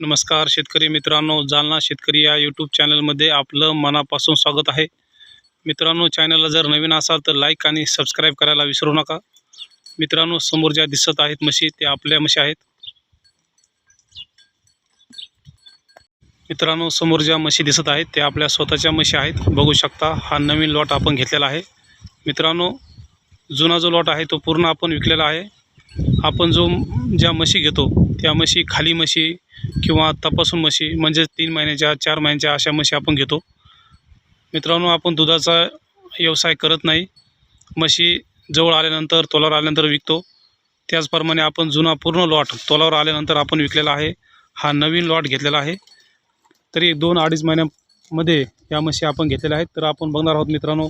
नमस्कार शेतकरी मित्रांनो जालना शेतकरी या यूट्यूब चॅनलमध्ये आपलं मनापासून स्वागत आहे. मित्रांनो चॅनलला जर नवीन असाल तर लाईक आणि सबस्क्राईब करायला विसरू नका. मित्रांनो समोर ज्या दिसत आहेत म्हशी त्या आपल्या म्हशी आहेत. मित्रांनो समोर ज्या म्हशी दिसत आहेत त्या आपल्या स्वतःच्या म्हशी आहेत. बघू शकता हा नवीन लॉट आपण घेतलेला आहे. मित्रांनो जुना जो लॉट आहे तो पूर्ण आपण विकलेला आहे. आपण जो ज्या म्हशी घेतो त्या म्हशी खाली म्हशी किंवा तपासून म्हशी म्हणजे तीन महिन्याच्या चार महिन्याच्या अशा म्हशी आपण घेतो. मित्रांनो आपण दुधाचा व्यवसाय करत नाही. म्हशी जवळ आल्यानंतर तोलावर आल्यानंतर विकतो. त्याचप्रमाणे आपण जुना पूर्ण लॉट तोलावर आल्यानंतर आपण विकलेला आहे. हा नवीन लॉट घेतलेला आहे. तरी दोन अडीच महिन्यामध्ये या म्हशी आपण घेतलेल्या आहेत. तर आपण बघणार आहोत मित्रांनो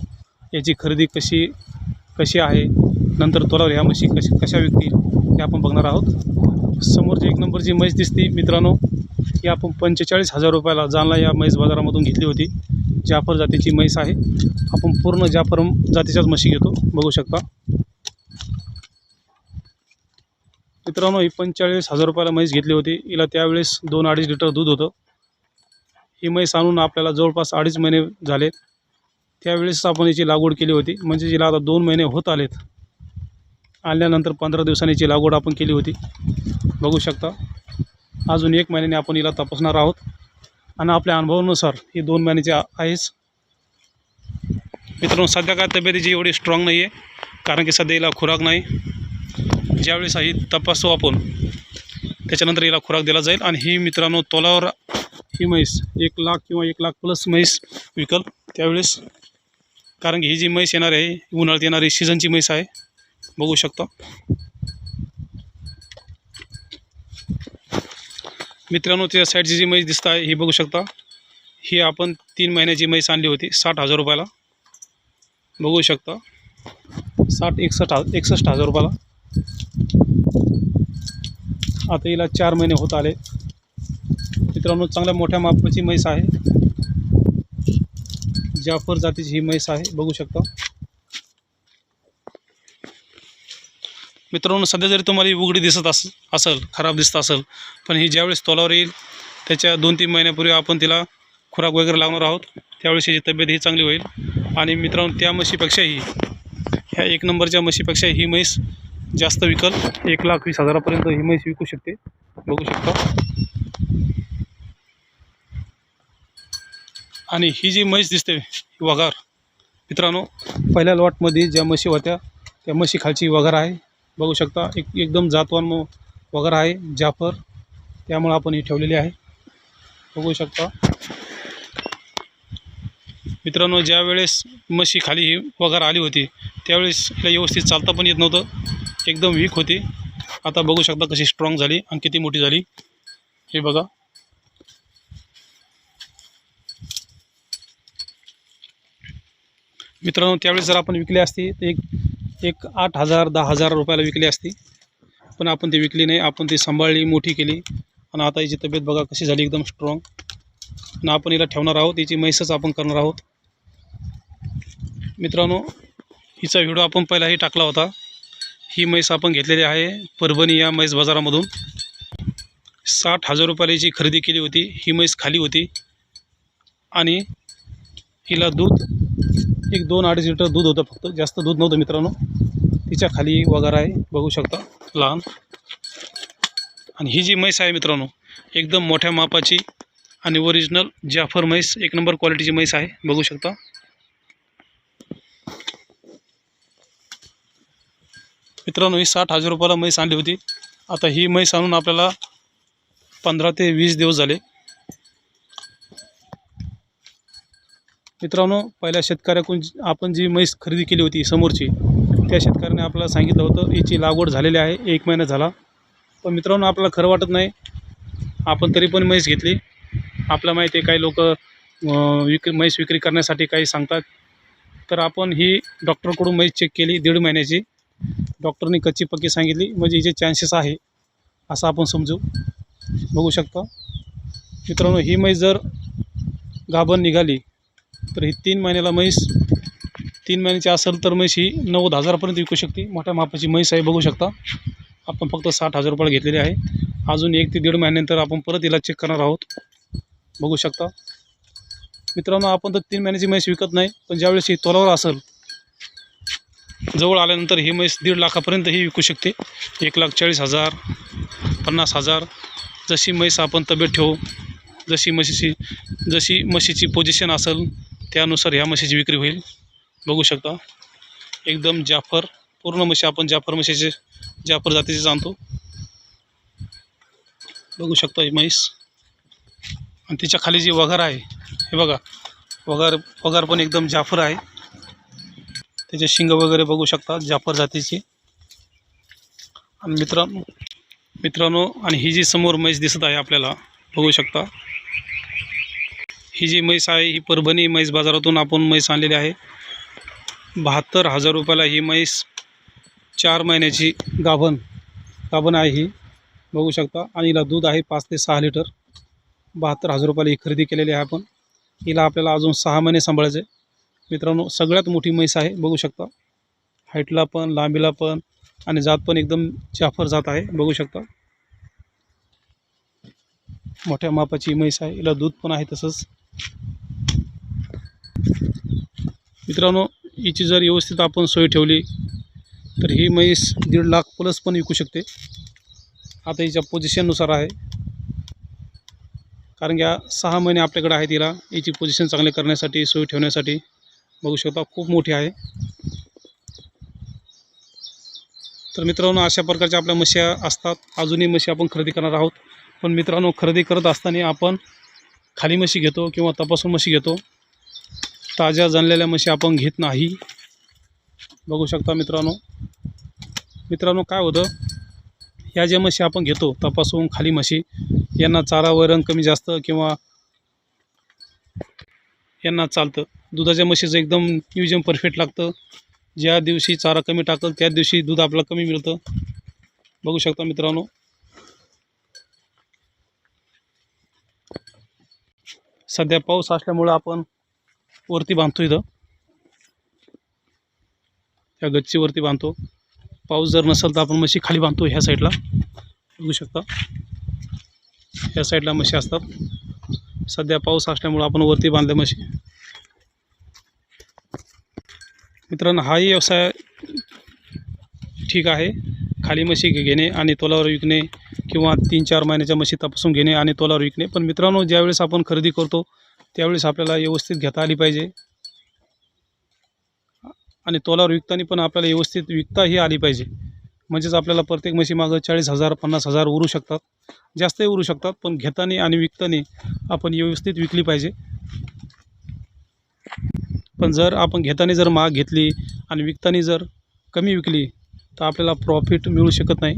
याची खरेदी कशी कशी आहे. नंतर तोलावर ह्या म्हशी कशी कशा विकतील हे आपण बघणार आहोत. समोरची एक नंबरची म्हैस दिसते मित्रांनो ही आपण पंचेचाळीस हजार रुपयाला जालना या म्हैस बाजारामधून घेतली होती. जाफर जातीची म्हैस आहे. आपण पूर्ण जाफर जातीच्याच म्हशी घेतो. बघू शकता. मित्रांनो ही पंचेचाळीस हजार रुपयाला म्हैस घेतली होती. हिला त्यावेळेस दोन अडीच लिटर दूध होतं. ही म्हैस आणून आपल्याला जवळपास अडीच महिने झाले. त्यावेळेस आपण याची लागवड केली होती. म्हणजे जिला आता दोन महिने होत आलेत. आल्यानंतर पंधरा दिवसांनी याची लागवड आपण केली होती. बघू शकता. अजून एक महिन्याने आपण हिला तपासणार आहोत. आणि आपल्या अनुभवानुसार ही दोन महिन्याची आहेच. मित्रांनो सध्या काय तब्येतीची एवढी स्ट्रॉंग नाही आहे कारण की सध्या हिला खुराक नाही. ज्यावेळेस ही तपासू आपण त्याच्यानंतर हिला खुराक दिला जाईल. आणि ही मित्रांनो तोलावर ही म्हैस एक लाख किंवा एक लाख प्लस म्हैस विकल त्यावेळेस. कारण की ही जी म्हैस येणार आहे ही उन्हाळ्यात येणारी सीझनची म्हैस आहे बघू शकता. मित्रांनो त्या साईडची जी म्हैस दिसत आहे ही बघू शकता. ही आपण तीन महिन्याची म्हैस आणली होती साठ हजार रुपयाला. बघू शकता. साठ एकसष्ट हा एकसष्ट हजार रुपयाला. आता हिला चार महिने होत आले. मित्रांनो चांगल्या मोठ्या मापाची म्हैस आहे. जाफर जातीची ही म्हैस आहे बघू शकता. मित्रांनो सध्या जरी तुम्हाला ही उघडी दिसत अस असेल खराब दिसत असेल पण ही ज्यावेळेस तोलावर येईल त्याच्या दोन तीन महिन्यापूर्वी आपण तिला खुराक वगैरे लावणार आहोत त्यावेळेस हिची तब्येत ही चांगली होईल. आणि मित्रांनो त्या म्हशीपेक्षाही ह्या एक नंबरच्या म्हशीपेक्षा ही म्हैस जास्त विकल. एक लाख वीस हजारापर्यंत ही म्हैस विकू शकते. बघू शकता. आणि ही जी म्हैस दिसते ही मित्रांनो पहिल्या लॉटमध्ये ज्या म्हशी होत्या त्या म्हशी खालची आहे. बघू शकता एक एकदम जातवान वगैरे आहे जाफर. त्यामुळे आपण ही ठेवलेली आहे. बघू शकता. मित्रांनो ज्या वेळेस म्हशी खाली ही वगैरे आली होती त्यावेळेस तिला व्यवस्थित चालता पण येत नव्हतं. एकदम वीक होती. आता बघू शकता कशी स्ट्रॉंग झाली आणि किती मोठी झाली. हे बघा. मित्रांनो त्यावेळेस जर आपण विकली असती तर एक एक आठ हजार दहा हजार रुपयाला विकली असती. पण आपण ती विकली नाही आपण ती सांभाळली मोठी केली. आणि आता हिची तब्येत बघा कशी झाली एकदम स्ट्रॉंग आणि आपण हिला ठेवणार आहोत हिची म्हैसच आपण करणार आहोत. मित्रांनो हिचा व्हिडिओ आपण पहिलाही टाकला होता. ही म्हैस आपण घेतलेली आहे परभणी या म्हैस बाजारामधून. साठ हजार रुपयाला हिची खरेदी केली होती. ही म्हैस खाली होती. आणि हिला दूध एक दोन अडीच लिटर दूध होतं फक्त. जास्त दूध नव्हतं मित्रांनो. तिच्या खाली वगैरे आहे. बघू शकता. लहान. आणि ही जी म्हैस आहे मित्रांनो एकदम मोठ्या मापाची आणि ओरिजिनल जाफर म्हैस एक नंबर क्वालिटीची म्हैस आहे. बघू शकता. मित्रांनो ही साठ हजार रुपयाला म्हैस आणली होती. आता ही म्हैस आणून आपल्याला पंधरा ते वीस दिवस झाले. मित्रांनो पहिल्या शेतकऱ्याकडून आपण जी म्हैस खरेदी केली होती समोरची त्या शेतकऱ्याने आपल्याला सांगितलं होतं याची लागवड झालेली आहे एक महिना झाला. पण मित्रांनो आपल्याला खरं वाटत नाही. आपण तरी पण म्हैस घेतली. आपल्याला माहिती आहे काही लोक विक्री म्हैस विक्री करण्यासाठी काही सांगतात. तर आपण ही डॉक्टरकडून म्हैस चेक केली दीड महिन्याची. डॉक्टरनी कच्ची पक्की सांगितली. म्हणजे हिचे चान्सेस आहे असं आपण समजू बघू शकता. मित्रांनो ही म्हैस जर गाभण निघाली तर ही तीन महिन्याला म्हैस तीन महिन्याची असेल तर म्हैस ही नव्वद हजारापर्यंत विकू शकते. मोठ्या मापाची म्हैस आहे बघू शकता. आपण फक्त साठ हजार रुपयाला घेतलेली आहे. अजून एक ते दीड महिन्यानंतर आपण परत हिला चेक करणार आहोत. बघू शकता. मित्रांनो आपण तर तीन महिन्याची म्हैस विकत नाही पण ज्यावेळेस ही तोलावर असेल जवळ आल्यानंतर ही म्हैस दीड लाखापर्यंतही विकू शकते. एक लाख चाळीस हजार पन्नास हजार जशी म्हैस आपण तब्येत ठेवू जशी म्हशीची जशी म्हशीची पोझिशन असेल त्यानुसार ह्या म्हशीची विक्री होईल. बघू शकता. एकदम जाफर पूर्ण म्हशी आपण जाफर म्हशीचे जाफर जातीचे जाणतो. बघू शकता ही म्हैस. आणि तिच्या खाली जी वगार आहे हे बघा. वगार वघार पण एकदम जाफर आहे. त्याचे शिंग वगैरे बघू शकता जाफर जातीची. आणि मित्रांनो मित्रांनो आणि ही जी समोर म्हैस दिसत आहे आपल्याला बघू शकता. ही जी म्हैस आहे ही परभणी म्हैस बाजारातून आपण म्हैस आणलेली आहे. बहात्तर हजार रुपयाला ही म्हैस चार महिन्याची गाभण गाभण आहे ही. बघू शकता. आणि हिला दूध आहे पाच ते सहा लिटर. बहात्तर हजार रुपयाला ही खरेदी केलेली आहे आपण. हिला आपल्याला अजून सहा महिने सांभाळायचं. आहे मित्रांनो सगळ्यात मोठी म्हैस आहे. बघू शकता. हाईटला पण लांबीला पण आणि जात पण एकदम जाफर जात आहे. बघू शकता. मोठ्या मापाची म्हैस आहे. हिला दूध पण आहे तसंच. मित्रांनो हिची जर व्यवस्थित आपण सोय ठेवली तर ही म्हैस दीड लाख प्लस पण विकू शकते. आता हिच्या पोझिशननुसार आहे. कारण की सहा महिने आपल्याकडे आहे तिला हिची पोझिशन चांगली करण्यासाठी सोय ठेवण्यासाठी बघू शकता खूप मोठी आहे. तर मित्रांनो अशा प्रकारच्या आपल्या म्हशी असतात. अजूनही म्हशी आपण खरेदी करणार आहोत. पण मित्रांनो खरेदी करत असताना आपण खाली म्हशी घेतो किंवा तपासून म्हशी घेतो. ताज्या जाणलेल्या म्हशी आपण घेत नाही. बघू शकता मित्रांनो. मित्रांनो काय होतं? ह्या ज्या म्हशी आपण घेतो तपासून खाली म्हशी यांना चारा वैरण कमी जास्त किंवा यांना चालतं. दुधाच्या म्हशीचं एकदम नियोजन परफेक्ट लागतं. ज्या दिवशी चारा कमी टाकल त्या दिवशी दूध आपल्याला कमी मिळतं. बघू शकता मित्रांनो. सध्या पाऊस असल्यामुळं आपण वरती बांधतो इथं. त्या गच्चीवरती बांधतो. पाऊस जर नसेल तर आपण म्हशी खाली बांधतो ह्या साईडला बघू शकता. ह्या साईडला म्हशी असतात. सध्या पाऊस असल्यामुळं आपण वरती बांधल्या म्हशी. मित्रांनो हाही व्यवसाय ठीक आहे. खाली म्हशी घेणे आणि तोलावर विकणे किंवा तीन चार महिन्याच्या म्हशी तपासून घेणे आणि तोलावर विकणे. पण मित्रांनो ज्यावेळेस आपण खरेदी करतो त्यावेळेस आपल्याला व्यवस्थित घेता आली पाहिजे. आणि तोलावर विकताना पण आपल्याला व्यवस्थित विकताही आली पाहिजे. म्हणजेच आपल्याला प्रत्येक म्हशी मागं चाळीस हजार पन्नास हजार उरू शकतात. जास्तही उरू शकतात पण घेताना आणि विकताना आपण व्यवस्थित विकली पाहिजे. पण जर आपण घेताना जर महाग घेतली आणि विकताना जर कमी विकली तर आपल्याला प्रॉफिट मिळू शकत नाही.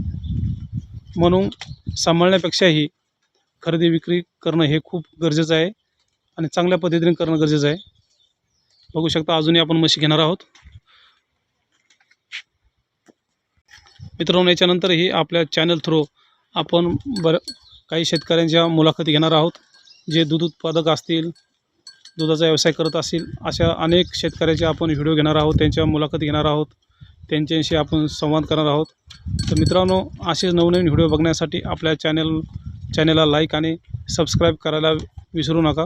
म्हणून सांभाळण्यापेक्षाही खरेदी विक्री करणं हे खूप गरजेचं आहे आणि चांगल्या पद्धतीने करणं गरजेचं आहे. बघू शकता अजूनही आपण म्हशी घेणार आहोत. मित्रांनो याच्यानंतरही आपल्या चॅनल थ्रू आपण बरं काही शेतकऱ्यांच्या मुलाखती घेणार आहोत. जे दूध उत्पादक असतील दुधाचा व्यवसाय करत असतील अशा अनेक शेतकऱ्याचे आपण व्हिडिओ घेणार आहोत त्यांच्या मुलाखती घेणार आहोत त्यांच्याशी आपण संवाद करणार आहोत. तर मित्रांनो असे नवनवीन व्हिडिओ बघण्यासाठी आपल्या चॅनल चॅनलला लाईक आणि सबस्क्राईब करायला विसरू नका.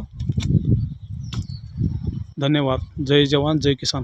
धन्यवाद. जय जवान जय किसान.